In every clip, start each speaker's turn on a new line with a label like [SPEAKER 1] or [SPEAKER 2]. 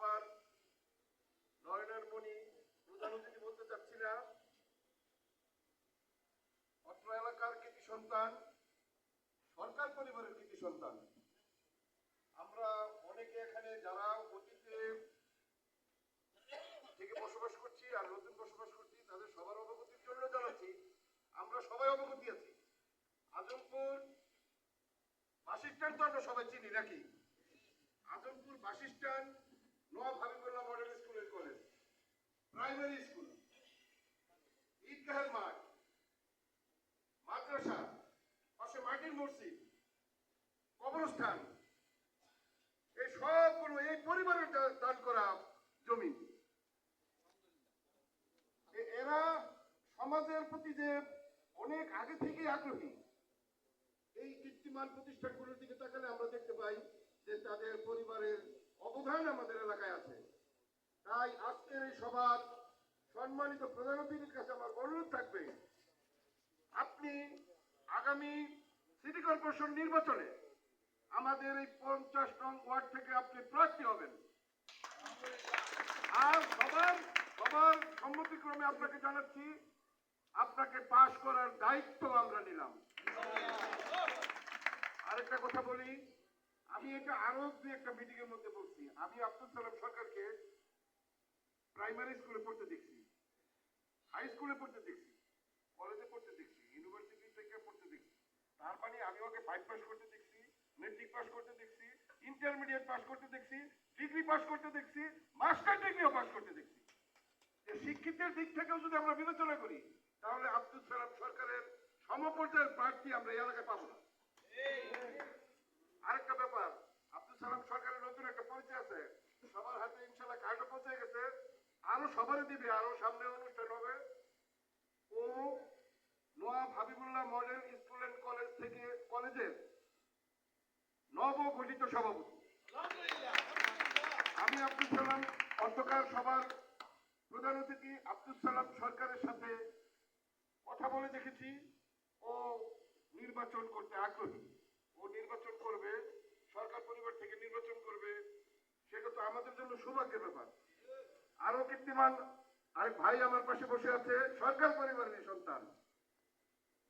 [SPEAKER 1] সবার নয়নের মণি প্রধান অতিথি বলতে চাচ্ছি না এলাকার কৃতি সন্তান, সরকার পরিবারের কৃতি সন্তান। আমরা অনেকে এখানে যারা অতীতে থেকে বসবাস করছি আর নতুন বসবাস করছি, তাদের সবার অবগতির জন্য জানাচ্ছি? আমরা সবাই অবগতি আছি। আজমপুর বাসিস্ট্যান্ড তো আমরা সবাই চিনি, নাকি? Azampur bus stand Nawab Habibullah model স্কুলের কলেজ প্রাইমারি স্কুল ঈদগাহের মাঠ মাদ্রাসা পাশে মাটির মসজিদ। কবরস্থান। এই সবগুলো এই পরিবারের দান করা জমি। এরা সমাজের প্রতি যে অনেক আগে থেকেই আগ্রহী, এই কীর্তিমান প্রতিষ্ঠানগুলোর দিকে তাকালে আমরা দেখতে পাই যে তাদের পরিবারের অবদান আমাদের এলাকায় আছে। তাই আজকের এই সভার সম্মানিত প্রধান অতিথির কাছে আমার অনুরোধ থাকবে, আপনি আগামী সিটি কর্পোরেশন নির্বাচনে আমাদের এই পঞ্চাশ নং ওয়ার্ড থেকে আপনি প্রার্থী হবেন। আর সবার সবার সম্মতিক্রমে আপনাকে জানাচ্ছি, আপনাকে পাশ করার দায়িত্ব আমরা নিলাম। আরেকটা কথা বলি আমি এটা আরও দু একটা মিটিং এর মধ্যে বলছি। আমি আব্দুল সালাম সরকারকে প্রাইমারি স্কুলে পড়তে দেখছি। হাই স্কুলে পড়তে দেখছি। কলেজে পড়তে দেখছি। ইউনিভার্সিটি থেকে পড়তে দেখছি। তার মানে আমি ওকে ফাইভ পাস করতে দেখছি মেট্রিক পাস করতে দেখছি ইন্টারমিডিয়েট পাস করতে দেখছি ডিগ্রি পাস করতে দেখছি মাস্টার ডিগ্রিও পাস করতে দেখছি। শিক্ষিতের দিক থেকেও যদি আমরা বিবেচনা করি, তাহলে আব্দুল সালাম সরকারের সমপর্যায়ের প্রার্থী আমরা এই এলাকায় পাবো না আরেকটা ব্যাপার আব্দুল সালাম সরকারের নতুন একটা পরিচয় আছে সবার হাতে ইনশাল্লাহ কার্ডও পৌঁছে গেছে আরও সবারই দিবে, আরও সামনে অনুষ্ঠান হবে। ও Nawab Habibullah model school and college থেকে কলেজের নব গঠিত সভাপতি। আমি আব্দুল সালাম, অন্ধকার সভার প্রধান অতিথি আব্দুল সালাম সরকারের সাথে কথা বলে দেখেছি। ও নির্বাচন করতে আগ্রহী। ও নির্বাচন করবে, সরকার পরিবার থেকে নির্বাচন করবে। সেটা তো আমাদের জন্য সৌভাগ্যের ব্যাপার। আরও কীর্তিমান আরেক ভাই আমার পাশে বসে আছে, সরকার পরিবারের সন্তান।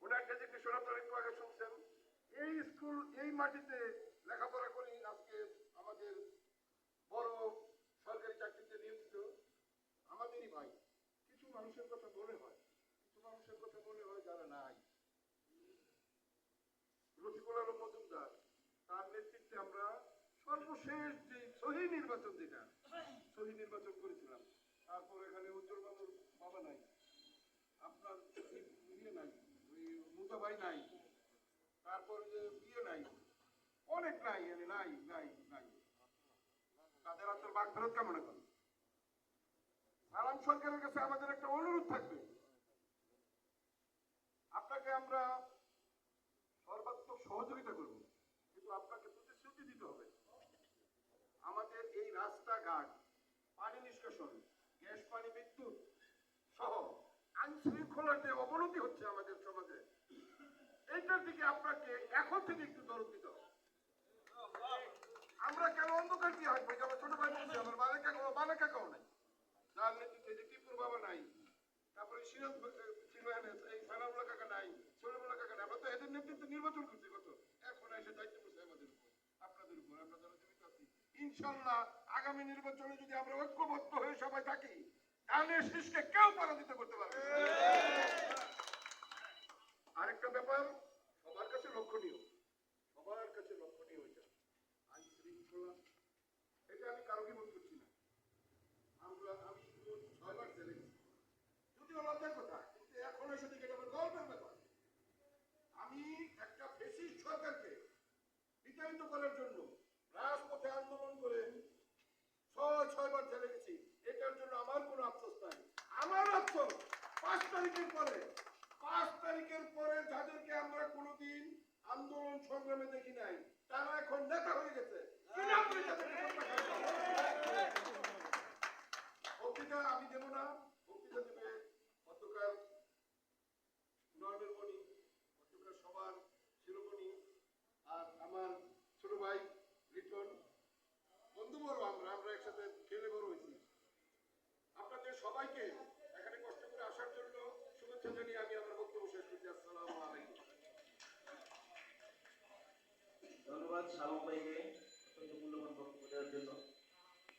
[SPEAKER 1] ওনার ডেজিগনেশন একটু আগে শুনছেন। এই স্কুল, এই মাটিতে লেখাপড়া করি আজকে আমাদের বড় সরকারি চাকরিতে নিয়োজিত আমাদেরই ভাই। কিছু মানুষের কথা মনে হয়, কিছু মানুষের কথা মনে হয় যারা নাই। রফিকুল আলম মজুমদার, তার নেতৃত্বে আমরা সর্বশেষ যে সহি নির্বাচন যেটা সহি নির্বাচন করেছিলাম। তারপর এখানে উজ্জ্বল বাবুর বাবা নাই। আপনার ইয়ে নাই, ওই মুজাভাই নাই। তারপর যে বিয়ে নাই। অনেক নাই, এনে নাই নাই নাই। তাদের আপনার বাঘ ফেরত কামনা করেন সালাম সরকারের কাছে আমাদের একটা অনুরোধ থাকবে। আপনাকে আমরা সর্বাত্মক সহযোগিতা করব। কিন্তু আপনাকে প্রতিশ্রুতি দিতে হবে। আমাদের এই রাস্তাঘাট, পানি নিষ্কাশন, গ্যাস, পানি, বিদ্যুৎ সহ আইন শৃঙ্খলার যে অবনতি হচ্ছে আমাদের সমাজে। এইটার দিকে আপনাকে এখন থেকে একটু দরদ দিতে আমরা কেন অন্ধকার দিয়ে হাঁটবো? যে আমার ছোট ভাই বলছে, আমার বাবা কাকা বাবা কাকাও নাই? যার নেতৃত্বে যে টিপুর বাবা নাই, তারপরে সিরাজ এই সানাউল্লাহ কাকা নাই সলিমুল্লাহ কাকা নাই। আমরা তো এদের নেতৃত্বে নির্বাচন করছি কত? এখন এসে দায়িত্ব করছে আমাদের উপর, আপনাদের উপর আছি ইনশাল্লাহ আগামী নির্বাচনে যদি আমরা ঐক্যবদ্ধ হয়ে সবাই থাকি, তাহলে শীষকে কেউ পরাজিত করতে পারবে আরেকটা ব্যাপার, সবার কাছে লক্ষণীয়। আমি যদিও লজ্জার কিন্তু এখন দিকে আমি একটা ফেসিস্ট সরকারকে বিতাড়িত করার জন্য ছয় ছয়বার জেলে গেছি এটার জন্য আমার কোনো আফসোস নাই। আমার আফসোস। পাঁচ তারিখের পরে। সবাইকে এখানে কষ্ট করে আসার জন্য শুভেচ্ছা জানিয়ে আমি আমার বক্তব্য শেষ করছি। আসসালামু আলাইকুম।
[SPEAKER 2] ধন্যবাদ, সালাম ভাইকে।